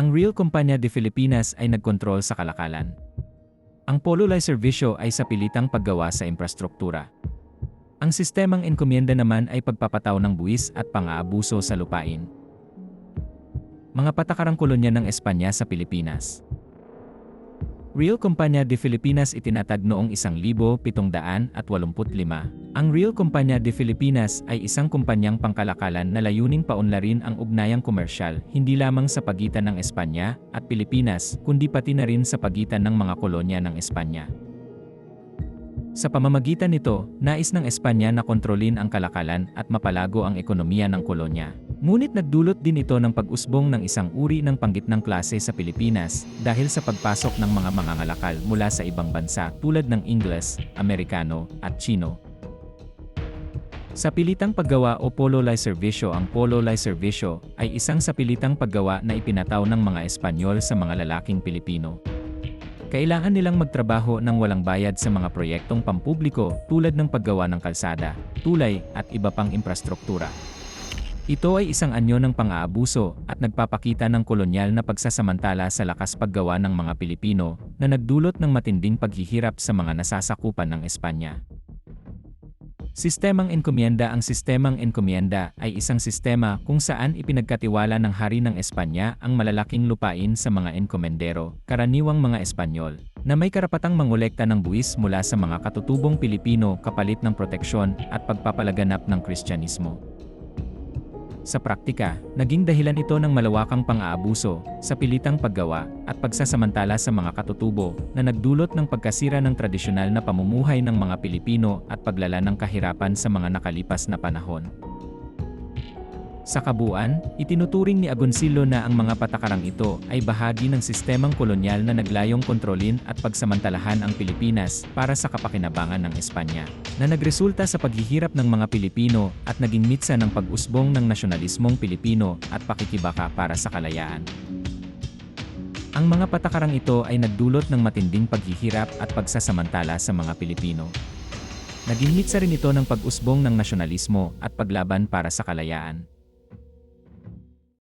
Ang Real Compania de Filipinas ay nagkontrol sa kalakalan. Ang Polo Lay Servicio ay sa pilitang paggawa sa infrastruktura. Ang sistemang enkomienda naman ay pagpapataw ng buwis at pang-aabuso sa lupain. Mga patakarang kolonya ng Espanya sa Pilipinas. Real Compania de Filipinas itinatag noong 1785. Ang Real Compania de Filipinas ay isang kumpanyang pangkalakalan na layuning paunlarin ang ugnayang komersyal hindi lamang sa pagitan ng Espanya at Pilipinas kundi pati na rin sa pagitan ng mga kolonya ng Espanya. Sa pamamagitan nito, nais ng Espanya na kontrolin ang kalakalan at mapalago ang ekonomiya ng kolonya. Ngunit nagdulot din ito ng pag-usbong ng isang uri ng panggitnang klase sa Pilipinas dahil sa pagpasok ng mga mangangalakal mula sa ibang bansa tulad ng Ingles, Amerikano, at Chino. Sa pilitang paggawa o polo lay servisyo ang polo lay servisyo ay isang sapilitang paggawa na ipinataw ng mga Espanyol sa mga lalaking Pilipino. Kailangan nilang magtrabaho ng walang bayad sa mga proyektong pampubliko tulad ng paggawa ng kalsada, tulay at iba pang infrastruktura. Ito ay isang anyo ng pang-aabuso at nagpapakita ng kolonyal na pagsasamantala sa lakas paggawa ng mga Pilipino na nagdulot ng matinding paghihirap sa mga nasasakupan ng Espanya. Sistemang enkomienda Ang sistemang enkomienda ay isang sistema kung saan ipinagkatiwala ng hari ng Espanya ang malalaking lupain sa mga enkomendero, karaniwang mga Espanyol, na may karapatang mangolekta ng buwis mula sa mga katutubong Pilipino kapalit ng proteksyon at pagpapalaganap ng Kristyanismo. Sa praktika, naging dahilan ito ng malawakang pang-aabuso, sa pilitang paggawa, at pagsasamantala sa mga katutubo na nagdulot ng pagkasira ng tradisyonal na pamumuhay ng mga Pilipino at paglala ng kahirapan sa mga nakalipas na panahon. Sa kabuuan, itinuturing ni Agoncillo na ang mga patakarang ito ay bahagi ng sistemang kolonyal na naglayong kontrolin at pagsamantalahan ang Pilipinas para sa kapakinabangan ng Espanya, na nagresulta sa paghihirap ng mga Pilipino at naging mitsa ng pag-usbong ng nasyonalismong Pilipino at pakikibaka para sa kalayaan. Ang mga patakarang ito ay nagdulot ng matinding paghihirap at pagsasamantala sa mga Pilipino. Naging mitsa rin ito ng pag-usbong ng nasyonalismo at paglaban para sa kalayaan.